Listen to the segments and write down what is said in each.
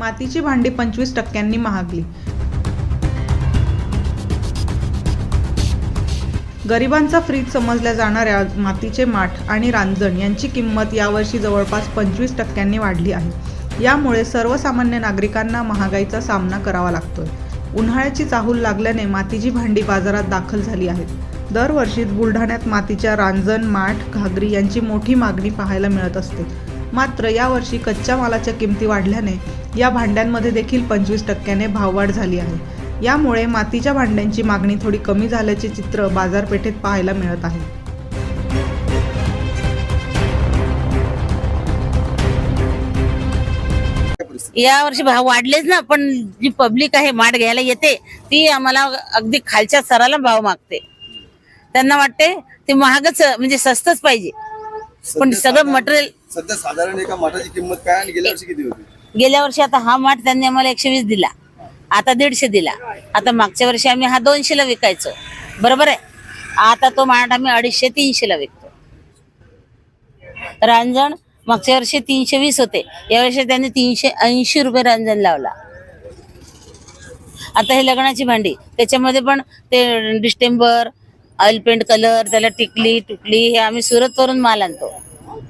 मातीची भांडी पंचवीस टक्क्यांनी महागली. गरिबांचा फ्रीज समजल्या जाणाऱ्या मातीचे माठ आणि रांजण यांची किंमत यावर्षी जवळपास पंचवीस टक्क्यांनी वाढली आहे. यामुळे सर्वसामान्य नागरिकांना महागाईचा सामना करावा लागतोय. उन्हाळ्याची चाहूल लागल्याने मातीची भांडी बाजारात दाखल झाली आहेत. दरवर्षी बुलढाण्यात मातीच्या रांजण माठ घागरी यांची मोठी मागणी पाहायला मिळत असते. मात्र यावर्षी कच्च्या मालाच्या किमती वाढल्याने या भांड्यांमध्ये देखील पंचवीस टक्क्याने भाववाढ झाली आहे. यामुळे मातीच्या भांड्यांची मागणी थोडी कमी झाल्याचे चित्र बाजारपेठेत पाहायला मिळत आहे. या वर्षी भाव वाढलेच ना पण जी पब्लिक आहे माठ घ्यायला येते ती आम्हाला अगदी खालच्या सराला भाव मागते. त्यांना वाटते ते महागच म्हणजे स्वस्तच पाहिजे. पण सगळं मटेरियल सध्या साधारण एका मठाची किंमत काय आणि गेल्या वर्षी किती होती? गेल्या वर्षी आता हा माठ त्यांनी आम्हाला एकशे वीस दिला. आता दीडशे दिला. आता मागच्या वर्षी आम्ही हा दोनशेला विकायचो. बरोबर आहे? आता तो माठ आम्ही अडीचशे तीनशेला विकतो. रांजण मागच्या वर्षी तीनशे वीस होते. यावर्षी त्यांनी तीनशे ऐंशी रुपये रांजण लावला. आता हे लग्नाची भांडी. त्याच्यामध्ये पण ते डिस्टेंबर ऑइल पेंट कलर त्याला टिकली टुकली हे आम्ही सुरतवरून माल आणतो.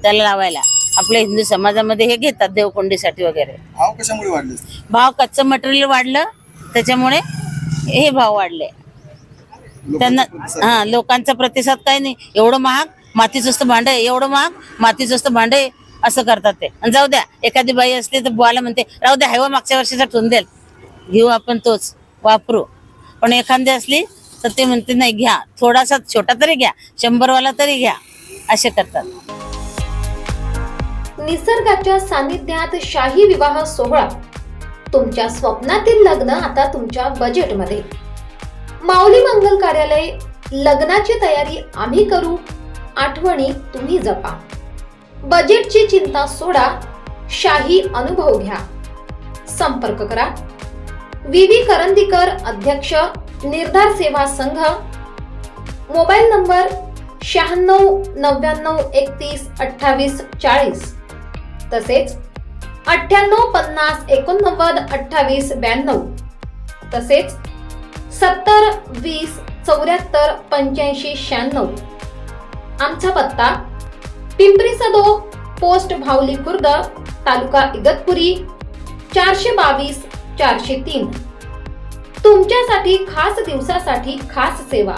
त्याला लावायला. आपल्या हिंदू समाजामध्ये हे घेतात देवकोंडीसाठी वगैरे. भाव कशामुळे वाढले? भाव कच्चं मटेरियल वाढलं त्याच्यामुळे हे भाव वाढले. त्यांना हा लोकांचा प्रतिसाद काही नाही. एवढं महाग मातीचं असतं भांड एवढं महाग मातीचं असतं भांड असं करतात ते. आणि जाऊ द्या एखादी बाई असली तर बुवाला म्हणते राहू द्या हेवा मागच्या वर्षीचा ठेवून द्याल घेऊ आपण तोच वापरू. पण एखादी असली तर ते म्हणते नाही घ्या. थोडासा छोटा तरी घ्या. शंभरवाला तरी घ्या. असे करतात. निसर्गाच्या सानिध्यात शाही विवाह सोहळा. तुमच्या स्वप्नातील लग्न आता तुमच्या बजेटमध्ये माऊली मंगल कार्यालय लग्नाची तयारी आम्ही करू. आठवणी तुम्ही जपा. बजेटची चिंता सोडा. शाही अनुभव घ्या. संपर्क करा. विवी करंदीकर अध्यक्ष निर्धार सेवा संघ. मोबाईल नंबर शहाण्णव नव्याण्णव एकतीस अठ्ठावीस चाळीस. तसेच अठ्ठ्याण्णव पन्नास एकोणनव्वद अठ्ठावीस ब्याण्णव. तसेच सत्तर वीस चौऱ्याहत्तर पंच्याऐंशी शहाण्णव. आमचा पत्ता पिंपरी सदो पोस्ट भावली खुर्द तालुका इगतपुरी चारशे बावीस चारशे तीन. तुमच्यासाठी खास दिवसासाठी खास सेवा.